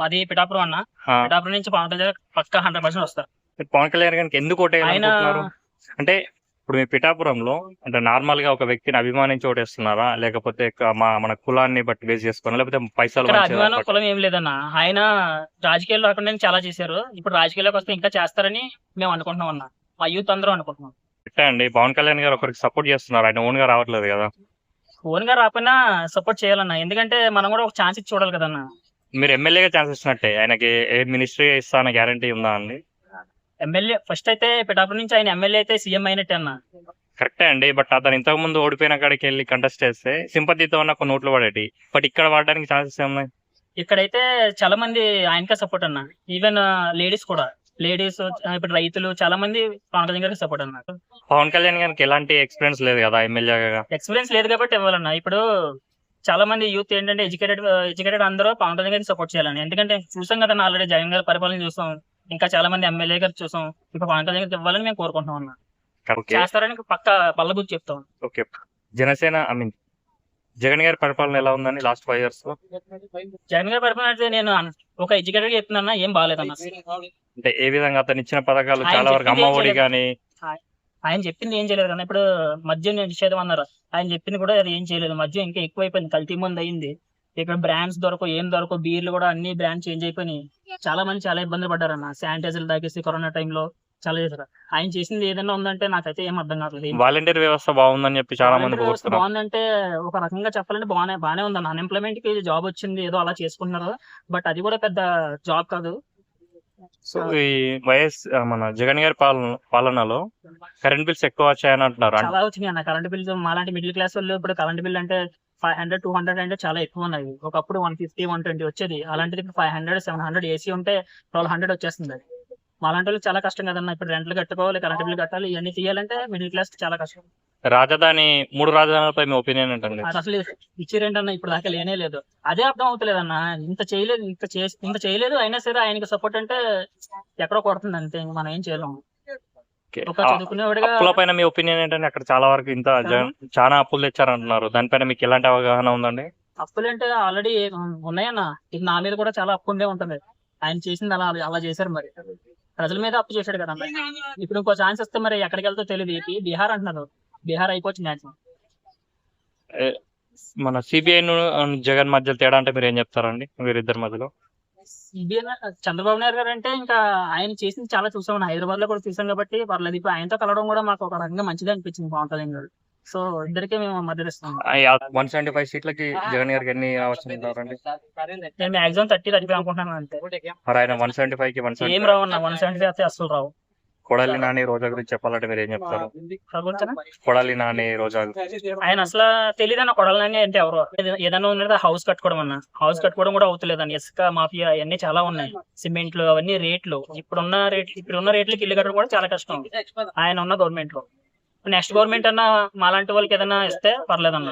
మాది పిఠాపురం అన్న. పిఠాపురం నుంచి పవన్ కళ్యాణ్ పక్క హండ్రెడ్ పర్సెంట్ వస్తారు. పవన్ కళ్యాణ్ గారికి ఎందుకు ఓటేయాలనుకుంటున్నారు అంటే ఇప్పుడు మీ పిఠాపురంలో అంటే నార్మల్గా ఒక వ్యక్తిని అభిమానించి ఓటేస్తున్నారా? లేకపోతే మన కులాన్ని బట్టి బేస్ చేసుకున్నా లేకపోతే పైసలు అభిమానం కులం ఏం లేదన్న. ఆయన రాజకీయాల్లో రాకుండా చాలా చేశారు. ఇప్పుడు రాజకీయాల్లోకి వస్తే ఇంకా చేస్తారని మేము అనుకుంటున్నాం అన్న. మా యూత్ అందరూ అనుకుంటున్నాం. అండి? పవన్ కళ్యాణ్ గారు ఒకరికి సపోర్ట్ చేస్తున్నారు. ఆయన ఓన్గా రావట్లేదు కదా? ఓన్గా రాకపోయినా సపోర్ట్ చేయాలన్న. ఎందుకంటే మనం కూడా ఒక ఛాన్స్ ఇచ్చి చూడాలి కదన్న. మీరు ఎమ్మెల్యేగా ఛాన్స్ ఇచ్చినట్టే. ఆయనకి ఏ మినిస్ట్రీ ఇస్తా అన్న గ్యారంటీ ఉందా అండి? ఎమ్మెల్యే ఫస్ట్ అయితే పిఠాపురం నుంచి ఆయన ఎమ్మెల్యే అయితే సీఎం అయినట్టే అన్న. కరెక్టే అండి బట్ అతను ఇంతకు ముందు ఓడిపోయిన కాడికి వెళ్ళి కంటెస్ట్ చేస్తే సింపతితో ఉన్న కొన్ని ఓట్లు పడేటి. బట్ ఇక్కడ పడడానికి ఛాన్సెస్ ఏమున్నాయి? ఇక్కడైతే చాలా మంది ఆయనకే సపోర్ట్ అన్న. ఈవెన్ లేడీస్ కూడా. లేడీస్ ఇప్పుడు రైతులు చాలా మంది పవన్ కళ్యాణ్ గారికి సపోర్ట్ అన్న. పవన్ కళ్యాణ్ గారికి ఎలాంటి ఎక్స్పీరియన్స్ లేదు కదా ఎమ్మెల్యేగా ఎక్స్పీరియన్స్ లేదు కాబట్టి ఇవ్వాలన్న. ఇప్పుడు చాలా మంది యూత్ ఏంటంటే ఎడ్యుకేటెడ్ ఎడ్యుకేటెడ్ అందరూ పవన్ కళ్యాణ్ గారికి సపోర్ట్ చేయాలని. ఎందుకంటే చూసాం కదా ఆల్రెడీ జగన్ గారి పరిపాలన చూసాం. ఇంకా చాలా మంది ఎమ్మెల్యే గారు చూసాం. ఇప్పుడు పవన్ కళ్యాణ్ గారికి ఇవ్వాలని మేము కోరుకుంటున్నాం అన్న. చేస్తారని పక్క పళ్ళ గురించి చెప్తాం okay. Janasena I mean Jagan గారి పరిపాలన ఎలా ఉందని లాస్ట్ ఫైవ్ ఇయర్స్లో? జగన్ గారి పరిపాలన అయితే నేను ఒక ఎడ్యుకేటెడ్ చెప్తున్నా ఏం బాగాలేదన్న అంటే ఏ విధంగా అతను ఇచ్చిన పథకాలు చాలా వరకు అమ్మ ఒడి. కానీ ఆయన చెప్పింది ఏం చేయలేదు కానీ ఇప్పుడు మద్యం నిషేధం అన్నారు. ఆయన చెప్పింది కూడా అది ఏం చేయలేదు. మద్యం ఇంకా ఎక్కువైపోయింది. కల్తీ మంది అయింది. ఇక్కడ బ్రాండ్స్ దొరకవు ఏం దొరకవు బీర్లు కూడా అన్ని బ్రాండ్ చేంజ్ అయిపోయినాయి. చాలా మంది చాలా ఇబ్బంది పడ్డారన్న. శానిటైజర్ తాగేసి కరోనా టైంలో చాలా చేశారు. ఆయన చేసింది ఏదైనా ఉందంటే నాకైతే ఏం అర్థం కావట్లేదు. వాలంటీర్ వ్యవస్థ బాగుందని చెప్పి చాలా మంది వ్యవస్థ బాగుందంటే ఒక రకంగా చెప్పాలంటే బాగానే బాగానే ఉందన్న. అన్ఎంప్లాయ్మెంట్కి జాబ్ వచ్చింది ఏదో అలా చేసుకుంటున్నారు బట్ అది కూడా పెద్ద జాబ్ కాదు. సో ఈ వైఎస్ మన జగన్ గారి పాలన పాలనలో కరెంట్ బిల్స్ ఎక్కువ వచ్చాయని అంటున్నారు చాలా వచ్చినాయి అన్న. కరెంట్ బిల్స్ మాలాంటి మిడిల్ క్లాస్ వాళ్ళు ఇప్పుడు కరెంట్ బిల్ అంటే ఫైవ్ హండ్రెడ్ టూ హండ్రెడ్ అంటే చాలా ఎక్కువ ఉన్నాయి. ఒకప్పుడు వన్ ఫిఫ్టీ వన్ ట్వంటీ వచ్చేది. అలాంటిది ఇప్పుడు five hundred seven hundred AC ఉంటే ట్వెల్వ్ హండ్రెడ్ వచ్చేస్తుంది. అది మాలాంటి వాళ్ళు చాలా కష్టం కదన్న. ఇప్పుడు రెంట్లు కట్టుకోవాలి కరెంట్ బిల్ కట్టాలి ఇవన్నీ తీయాలంటే మిడిల్ క్లాస్ చాలా కష్టం. రాజధాని మూడు రాజధానులపై మీ ఒపీనియన్ ఏంటండి? అది అసలు ఇచ్చిరేంటన్న ఇప్పుడు దాకా లేనే లేదు. అదే అర్థం అవుతలేదు అన్న ఇంత చేయలేదు ఇంత చేసి ఇంత చేయలేదు అయినా సరే ఆయనకి సపోర్ట్ అంటే ఎక్కడో కొడుతుంది అంతే ఇంక మనం ఏం చేయలేము ఓకే. ఒక ఆ, చదువుకునేవాడిగా అప్పుల పైన మీ ఒపీనియన్ ఏంటంటే అక్కడ చాలా వరకు ఇంత చాలా అప్పులు తెచ్చారంటున్నారు. దానిపైన మీకు ఎలాంటి అవగాహన ఉందండి? అప్పులు అంటే ఆల్రెడీ ఉన్నాయన్న. ఇది నా మీద కూడా చాలా అప్పు ఉండే ఉంటుంది. ఆయన చేసింది అలా అలా చేశారు మరి. ప్రజల మీద అప్పు చేశాడు కదా అన్న. ఇప్పుడు ఇంకో ఛాన్స్ ఇస్తే మరి ఎక్కడికి వెళ్తా తెలియదు. ఏపీ బీహార్ అంటున్నారు. బీహార్ అయిపోతుంది మ్యాక్సిమం మన సిబిఐ జగన్ మధ్య తేడా అంటే మీరు ఏం చెప్తారండి? వీరిద్దరి మధ్యలో? సిబిఐ చంద్రబాబు నాయుడు గారు అంటే ఇంకా ఆయన చేసింది చాలా చూసాం. హైదరాబాద్లో కూడా చూసాం కాబట్టి పర్లేదు. ఇప్పుడు ఆయనతో కలవడం కూడా మాకు ఒక రకంగా మంచిది అనిపించింది పవన్ కళ్యాణ్ గారు. సో ఇద్దరికే మేము మద్దతు ఇస్తాం వన్ సెవెంటీ ఫైవ్ సీట్లకి జగన్ గారికి ఎన్ని నేను మాక్సిమం థర్టీ థర్టీ అనుకుంటున్నాను అంతే. ఆయన వన్ సెవెంటీ ఫైవ్కి వన్ ఏం రావు అన్న వన్ సెవెంటీ అయితే అసలు రావు. కొడాలి నాని రోజా గురించి చెప్పాలంటే మీరు ఏం చెప్తారు? కొడాలి నాని రోజా ఆయన అసలు తెలియదన్న కొడాలని అంటే ఎవరో? ఏద- ఏదైనా ఉన్నది హౌస్ కట్టుకోవడం అన్న. హౌస్ కట్టుకోవడం కూడా అవుతలేదని ఇసుక మాఫియా అవన్నీ చాలా ఉన్నాయి. సిమెంట్లు అవన్నీ రేట్లు. ఇప్పుడున్న రేట్లు ఇప్పుడున్న రేట్లకి ఇల్లు కట్టడం కూడా చాలా కష్టం. ఆయన ఉన్న గవర్నమెంట్లో నెక్స్ట్ గవర్నమెంట్ అన్న మాలాంటి వాళ్ళకి ఏదైనా ఇస్తే పర్లేదన్న.